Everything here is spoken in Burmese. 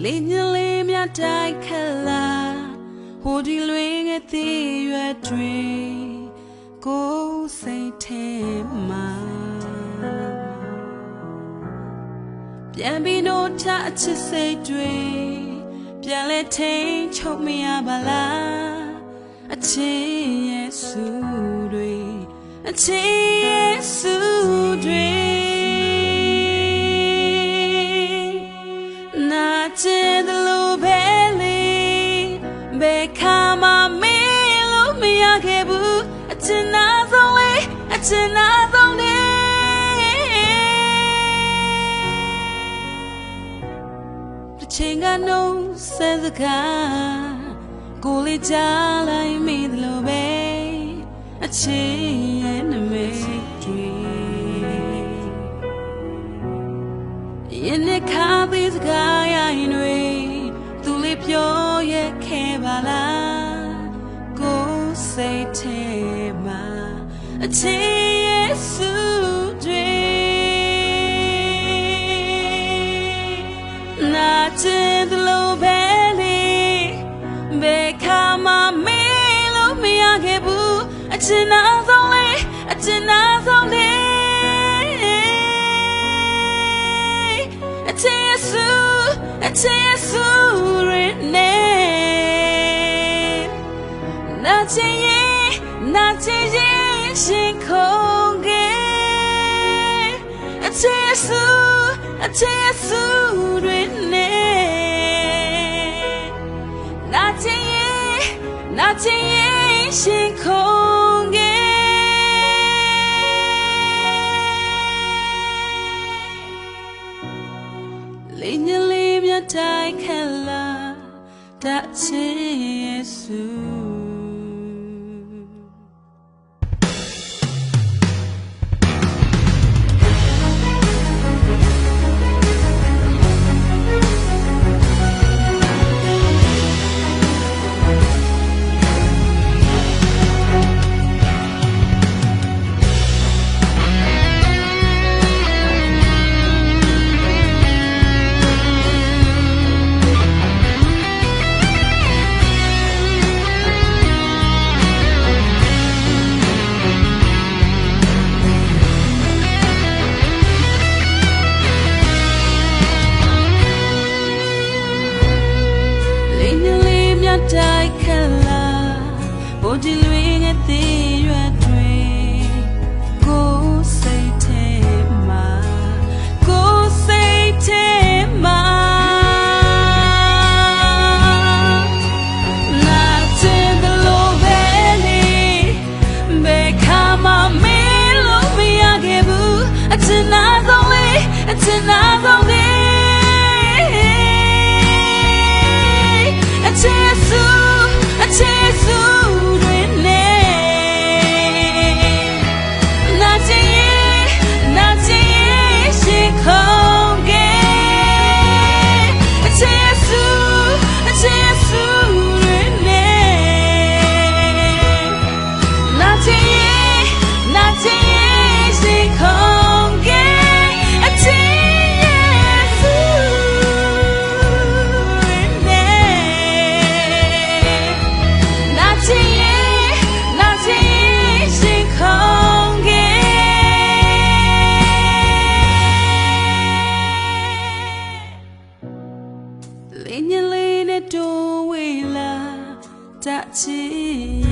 လေးညလေးမြတိုက်ခလာဟိုဒီလွင်ငယ်သေးရွယ်တွေကိုယ်စိတ်ထဲမှာပြန်ပြီးတော့ချအချစ်စိတ်တွေပြန်လဲထိန်ချုပ်မရပါလားအချစ်ရဲ့စုတွေအချစ်ရဲ့စုတွေ အချင်နာဆုံးနေတစ်ချိန်ကနှုံးဆက်စကားကိုလေးကြားလိုက်မိတယ်လို့ပဲအချင်ရဲ့နမိတ်တွေရင်နဲ့ခါပေးစကားရရင်တွေသူလေးပြောရဲ့ခဲ့ပါလားကိုယ်စိတ်ထဲမှာ အချစ်ရဲ့စုတွေနာကျင်တယ်လို့ပဲလေဘယ်ခါမှမေးလို့မရခဲ့ဘူးအချင်နာဆုံးလေအချင်နာဆုံးလေအချစ်ရဲ့စုအချစ်ရဲ့စုရနဲ့နာချင်ရဲ့နာချ အချစ်ရဲ့စုရနဲ့နာချင်ရဲ့နာချင်ရဲ့ရှင်ခုန်ခဲ့လေးညလေးမြတ်တိုင်းခက်လာတတ်ချေယေ တင်ညလေးနဲ့တိုးဝေလာတချီ